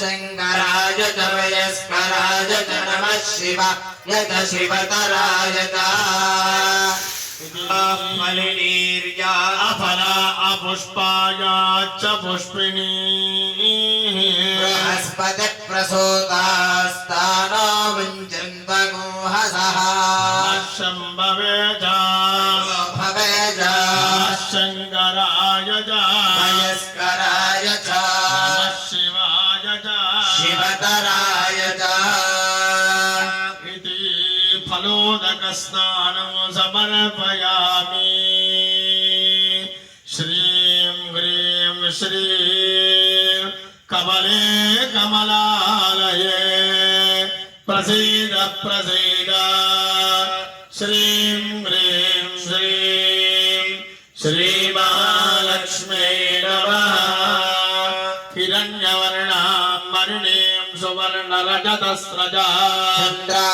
शङ्कराय च वयस्कराय च नमः शिव यत शिवतराय फलिनीर्या अफला अपुष्पाया च पुष्पिणी बृहस्पतिप्रसूतास्ताना फलोदकस्नानं समर्पयामि श्रीं ह्रीं श्रीं कमले कमलालये प्रसीद प्रसीद श्रीं ह्रीं श्रीं श्रीमहालक्ष्मी नमः हिरण्यवर्णां मणिनीं सुवर्णरजतस्रजा चन्द्रा